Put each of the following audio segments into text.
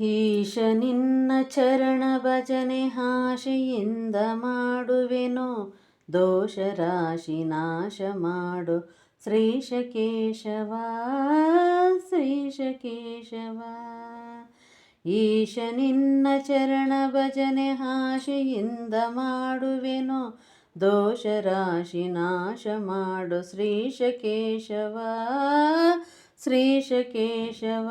ಈಶ ನಿನ್ನ ಚರಣ ಭಜನೆ ಹಾಶೆಯಿಂದ ಮಾಡುವೆನೋ? ದೋಷ ರಾಶಿ ನಾಶ ಮಾಡು. ಶ್ರೀಶ ಕೇಶವ ಶ್ರೀಶ ಕೇಶವ. ಈಶ ನಿನ್ನ ಚರಣ ಭಜನೆ ಹಾಶೆಯಿಂದ ಮಾಡುವೆನೋ? ದೋಷ ರಾಶಿ ನಾಶ ಮಾಡು. ಶ್ರೀಶ ಕೇಶವ ಶ್ರೀಶ ಕೇಶವ.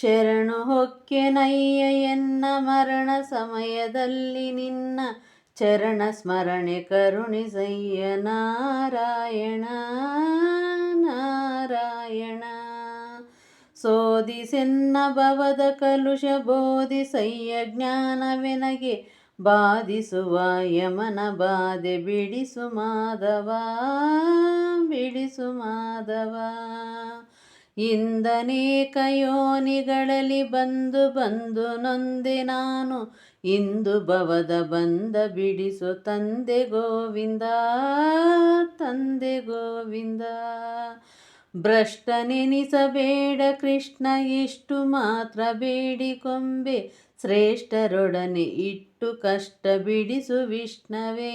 ಶರಣು ಹೊಕ್ಕೆನಯ್ಯ ಎನ್ನ ಮರಣ ಸಮಯದಲ್ಲಿ ನಿನ್ನ ಚರಣ ಸ್ಮರಣೆ ಕರುಣಿಸಯ್ಯ ನಾರಾಯಣ ನಾರಾಯಣ. ಸೋದಿಸೆನ್ನ ಭವದ ಕಲುಷ ಬೋಧಿಸಯ್ಯ ಜ್ಞಾನವೆನಗೆ ಬಾಧಿಸುವ ಯಮನ ಬಾಧೆ ಬಿಡಿಸು ಮಾಧವ ಬಿಡಿಸು ಮಾಧವ. ಇಂದನೇಕ ಯೋನಿಗಳಲ್ಲಿ ಬಂದು ಬಂದು ನೊಂದೆ ನಾನು. ಇಂದು ಭವದ ಬಂದ ಬಿಡಿಸು ತಂದೆ ಗೋವಿಂದ ತಂದೆ ಗೋವಿಂದ. ಭ್ರಷ್ಟನೆನಿಸಬೇಡ ಕೃಷ್ಣ, ಇಷ್ಟು ಮಾತ್ರ ಬೇಡಿಕೊಂಬೆ ಶ್ರೇಷ್ಠರೊಡನೆ ಇಟ್ಟು ಕಷ್ಟ ಬಿಡಿಸು ವಿಷ್ಣವೇ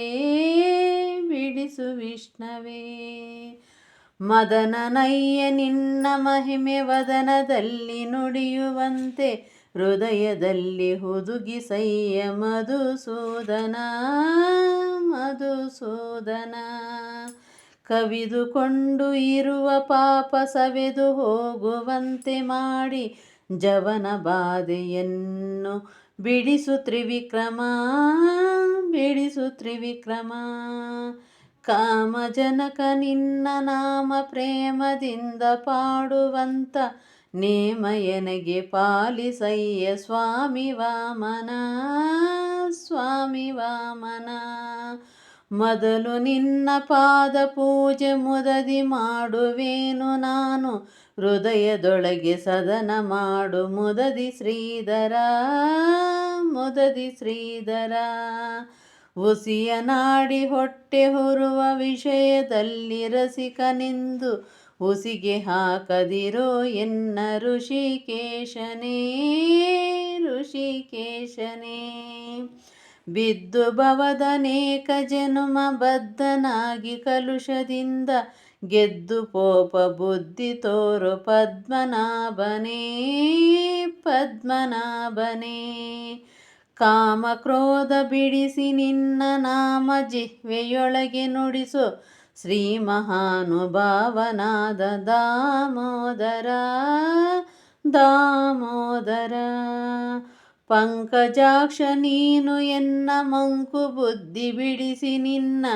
ಬಿಡಿಸು ವಿಷ್ಣವೇ. ಮದನನಯ್ಯ ನಿನ್ನ ಮಹಿಮೆ ವದನದಲ್ಲಿ ನುಡಿಯುವಂತೆ ಹೃದಯದಲ್ಲಿ ಹುದುಗಿಸಯ್ಯ ಮಧುಸೂದನ ಮಧುಸೂದನ. ಕವಿದುಕೊಂಡು ಇರುವ ಪಾಪ ಸವೆದು ಹೋಗುವಂತೆ ಮಾಡಿ ಜವನ ಬಾಧೆಯನ್ನು ಬಿಡಿಸು ತ್ರಿವಿಕ್ರಮ ಬಿಡಿಸು ತ್ರಿವಿಕ್ರಮ. ಕಾಮಜನಕ ನಿನ್ನ ನಾಮ ಪ್ರೇಮದಿಂದ ಪಾಡುವಂತ ನೇಮಯನಗೆ ಪಾಲಿಸಯ್ಯ ಸ್ವಾಮಿ ವಾಮನ ಸ್ವಾಮಿ ವಾಮನ. ಮೊದಲು ನಿನ್ನ ಪಾದ ಪೂಜೆ ಮುದದಿ ಮಾಡುವೇನು ನಾನು, ಹೃದಯದೊಳಗೆ ಸದನ ಮಾಡು ಮುದದಿ ಶ್ರೀಧರ ಮುದದಿ ಶ್ರೀಧರ. ಉಸಿಯ ನಾಡಿ ಹೊಟ್ಟೆ ಹೊರುವ ವಿಷಯದಲ್ಲಿ ರಸಿಕನೆಂದು ಉಸಿಗೆ ಹಾಕದಿರೋ ಎನ್ನ ಋಷಿಕೇಶನೇ ಋಷಿಕೇಶನೇ. ಬಿದ್ದು ಭವದನೇಕ ಜನುಮ ಬದ್ಧನಾಗಿ ಕಲುಷದಿಂದ ಗೆದ್ದು ಪೋಪ ಬುದ್ಧಿ ತೋರು ಪದ್ಮನಾಭನೇ ಪದ್ಮನಾಭನೇ. ಕಾಮ ಕ್ರೋಧ ಬಿಡಿಸಿ ನಿನ್ನ ನಾಮ ಜಿಹ್ವೆಯೊಳಗೆ ನುಡಿಸು. ಶ್ರೀ ಮಹಾನುಭಾವನಾದ ದಾಮೋದರ ದಾಮೋದರ, ಪಂಕಜಾಕ್ಷ ನೀನು ಎನ್ನ ಮಂಕು ಬುದ್ಧಿ ಬಿಡಿಸಿ ನಿನ್ನ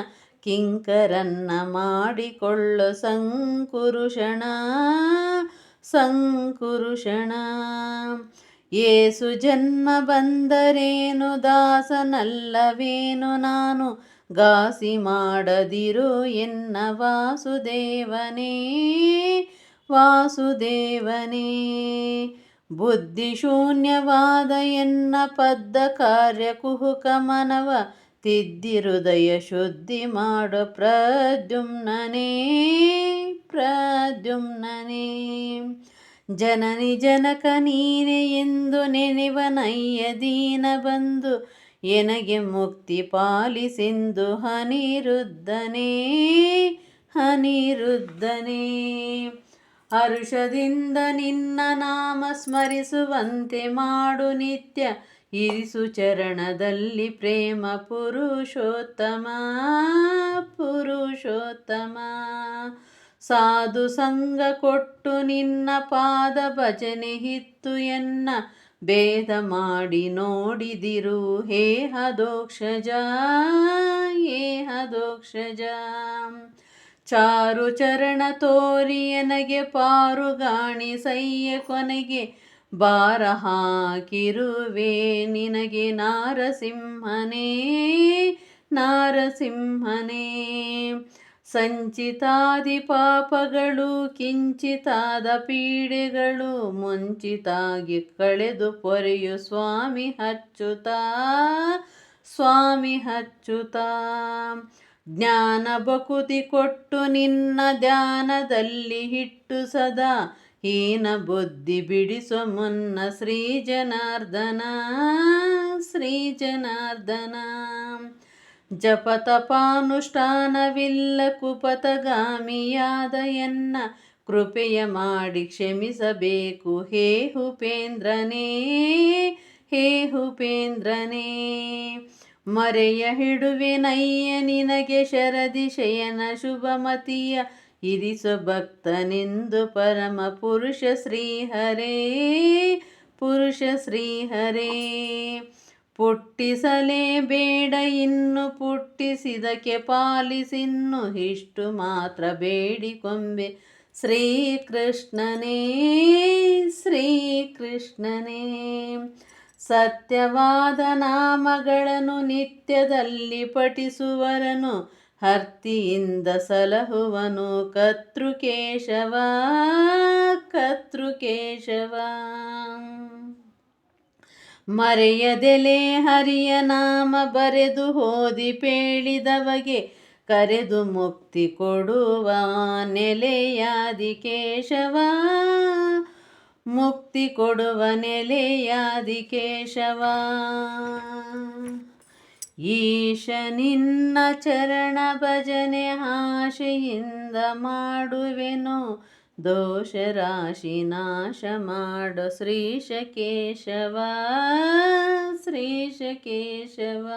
ಕಿಂಕರನ್ನ ಮಾಡಿಕೊಳ್ಳು ಸಂಕುರುಷಣ ಸಂಕುರುಷಣ. ಏಸು ಜನ್ಮ ಬಂದರೇನು? ದಾಸನಲ್ಲವೇನು? ನಾನು ಗಾಸಿ ಮಾಡದಿರು ಎನ್ನ ವಾಸುದೇವನೇ? ವಾಸುದೇವನೇ ಬುದ್ಧಿಶೂನ್ಯವಾದ ಎನ್ನ ಪದ್ದ ಕಾರ್ಯ ಕುಹುಕ ಮನವ ತಿದ್ದಿ ಹೃದಯ ಶುದ್ಧಿ ಮಾಡು ಪ್ರದ್ಯುಮ್ನನೇ ಪ್ರದ್ಯುಮ್ನನೇ. ಜನನಿ ಜನಕ ನೀನೆ ಎಂದು ನೆನೆವನಯ್ಯ ದೀನ ಬಂದು, ಎನಗೆ ಮುಕ್ತಿ ಪಾಲಿಸಿಂದು ಹನಿರುದ್ದನೇ ಹನಿರುದ್ದನೇ. ಹರುಷದಿಂದ ನಿನ್ನ ನಾಮ ಸ್ಮರಿಸುವಂತೆ ಮಾಡು ನಿತ್ಯ, ಇರಿಸು ಚರಣದಲ್ಲಿ ಪ್ರೇಮ ಪುರುಷೋತ್ತಮ ಪುರುಷೋತ್ತಮ. ಸಾಧು ಸಂಗ ಕೊಟ್ಟು ನಿನ್ನ ಪಾದ ಭಜನೆ ಹಿತ್ತು ಎನ್ನ ಭೇದ ಮಾಡಿ ನೋಡಿದಿರು. ಹೇ ಹದೋಕ್ಷಜ ಹೇ ಹದೋಕ್ಷಜ ಚಾರು ಚರಣ ತೋರಿಯನಗೆ ಪಾರು ಪಾರುಗಾಣಿ ಸೈಯ ಕೊನೆಗೆ ಬಾರ ಹಾಕಿರುವೆ. ನಿನಗೆ ನಾರಸಿಂಹನೇ ನಾರಸಿಂಹನೇ. ಸಂಚಿತಾದಿ ಪಾಪಗಳು ಕಿಂಚಿತಾದ ಪೀಡೆಗಳು ಮುಂಚಿತಾಗಿ ಕಳೆದು ಪೊರೆಯು ಸ್ವಾಮಿ ಹಚ್ಚುತ್ತಾ ಸ್ವಾಮಿ ಹಚ್ಚುತ್ತಾ. ಜ್ಞಾನ ಬಕುತಿ ಕೊಟ್ಟು ನಿನ್ನ ಧ್ಯಾನದಲ್ಲಿ ಹಿಟ್ಟು ಸದಾ, ಹೀನ ಬುದ್ಧಿ ಬಿಡಿಸೋ ಮುನ್ನ ಶ್ರೀ ಜನಾರ್ದನ ಶ್ರೀ ಜನಾರ್ದನ. ಜಪ ತಪಾನುಷ್ಠಾನವಿಲ್ಲ ಕುಪತಗಾಮಿಯಾದ ಎನ್ನ ಕೃಪೆಯ ಮಾಡಿ ಕ್ಷಮಿಸಬೇಕು. ಹೇ ಉಪೇಂದ್ರನೇ ಹೇ ಉಪೇಂದ್ರನೇ, ಮರೆಯ ಹಿಡುವೆನಯ್ಯ ನಿನಗೆ ಶರದಿ ಶಯನ ಶುಭಮತಿಯ ಇರಿಸು ಭಕ್ತನೆಂದು ಪರಮ ಪುರುಷ ಶ್ರೀಹರೇ ಪುರುಷ ಶ್ರೀಹರೇ. ಪುಟ್ಟಿಸಲೇ ಬೇಡ, ಇನ್ನು ಪುಟ್ಟಿಸಿದಕ್ಕೆ ಪಾಲಿಸಿನ್ನು ಇಷ್ಟು ಮಾತ್ರ ಬೇಡಿಕೊಂಬೆ ಶ್ರೀಕೃಷ್ಣನೇ ಶ್ರೀಕೃಷ್ಣನೇ, ಸತ್ಯವಾದ ನಾಮಗಳನ್ನು ನಿತ್ಯದಲ್ಲಿ ಪಠಿಸುವರನು, ಹರ್ತಿಯಿಂದ ಸಲಹುವನು ಕತೃಕೇಶವ ಕರ್ತೃಕೇಶವ. ಮರೆಯದೆಲೆ ಹರಿಯ ನಾಮ ಬರೆದು ಹೋದಿ ಪೇಳಿದವಗೆ ಕರೆದು ಮುಕ್ತಿ ಕೊಡುವ ನೆಲೆಯಾದಿ ಕೇಶವ ಮುಕ್ತಿ ಕೊಡುವ ನೆಲೆಯಾದಿ ಕೇಶವ ಈಶ ನಿನ್ನ ಚರಣ ಭಜನೆ ಆಶೆಯಿಂದ ಮಾಡುವೆನು. ದೋಷ ರಾಶಿ ನಾಶ ಮಾಡು ಶ್ರೀಶ ಕೇಶವ ಶ್ರೀಶ ಕೇಶವ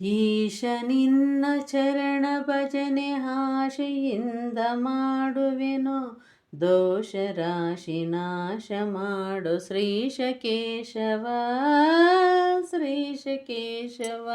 ಈಶ ನಿನ್ನ ಚರಣ ಭಜನೆ ಆಶೆಯಿಂದ ಮಾಡುವೆನು. ದೋಷ ರಾಶಿ ನಾಶ ಮಾಡು ಶ್ರೀಶ ಕೇಶವ ಶ್ರೀಶ ಕೇಶವ